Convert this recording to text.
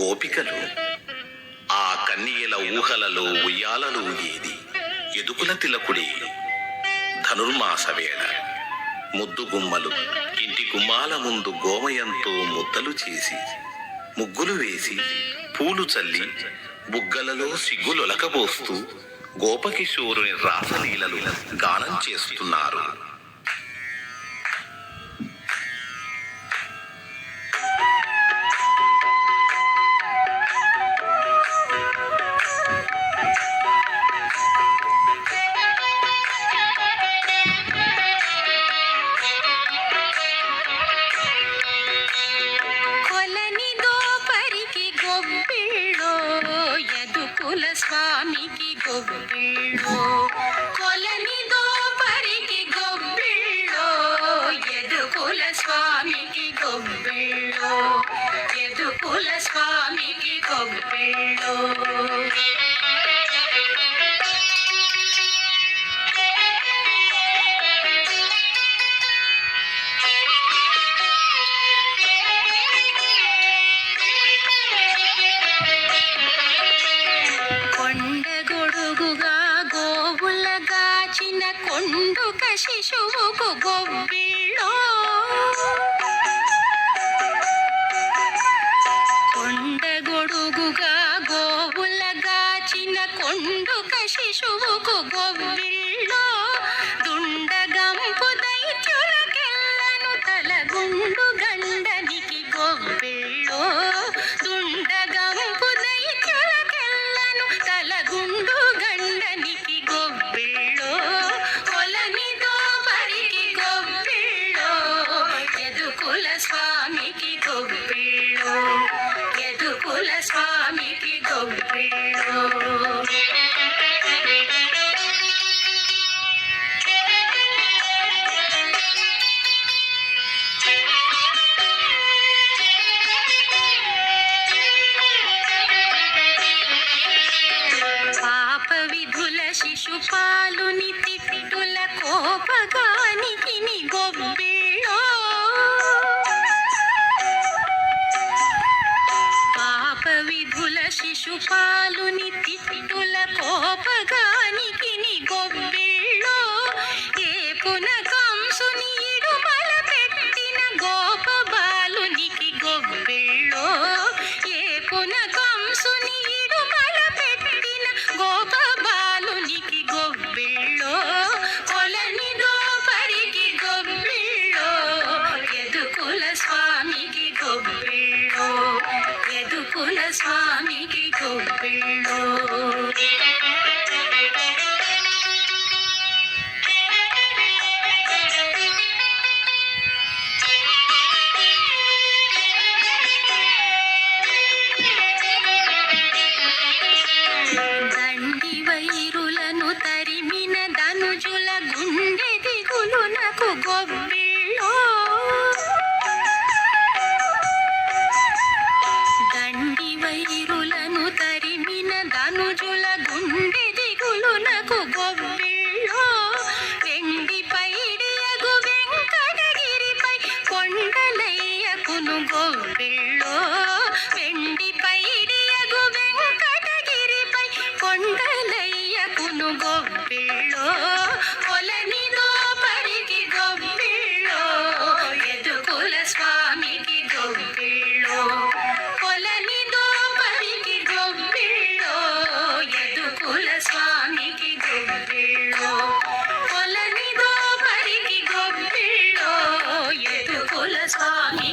గోపికలు. ఆ కన్నీయల ఊహలలో ఉయ్యాలలు ఊగేది. ఎదుకుల తిలకుడి. ధనుర్మాస వేళ. ముద్దు గుమ్మలు. ఇంటి గుమ్మాల ముందు గోమయంతో ముద్దలు చేసి ముగ్గులు వేసి పూలు చల్లి బుగ్గలలో సిగ్గులొలకబోస్తూ గోపకిశోరుని రాసలీలలు గానం చేస్తున్నారు. స్వామికి గొబ్బిళ్ళో కొలనిదో పరికి గొబ్బిళ్ళో యదుకుల స్వామికి గొబ్బిళ్ళో యదుకుల స్వామికి గొబ్బిళ్ళో కొండగొడుగుగా శిశువుకు గొబ్బిళ్ళో కొండగొడుగుగా గోవులగాచిన కొండుక శిశువుకు గొబ్బిళ్ళో ఎదుకుల స్వామికి గొబ్బిళ్ళో పాప విధుల శిశుపాలుని తిట్టుల కోపగా శిశుపాలుని తిట్టుల కోపగానికి ని గొబ్బిళ్ళో ఏ పునకంసుని ఇడుమల పెట్టిన గోప బాలునికి గొబ్బిళ్ళో ఏ పునకంసుని గొబ్బిళ్ళో ఎదుకుల స్వామికి గొబ్బిళ్ళో Christmas. Uh,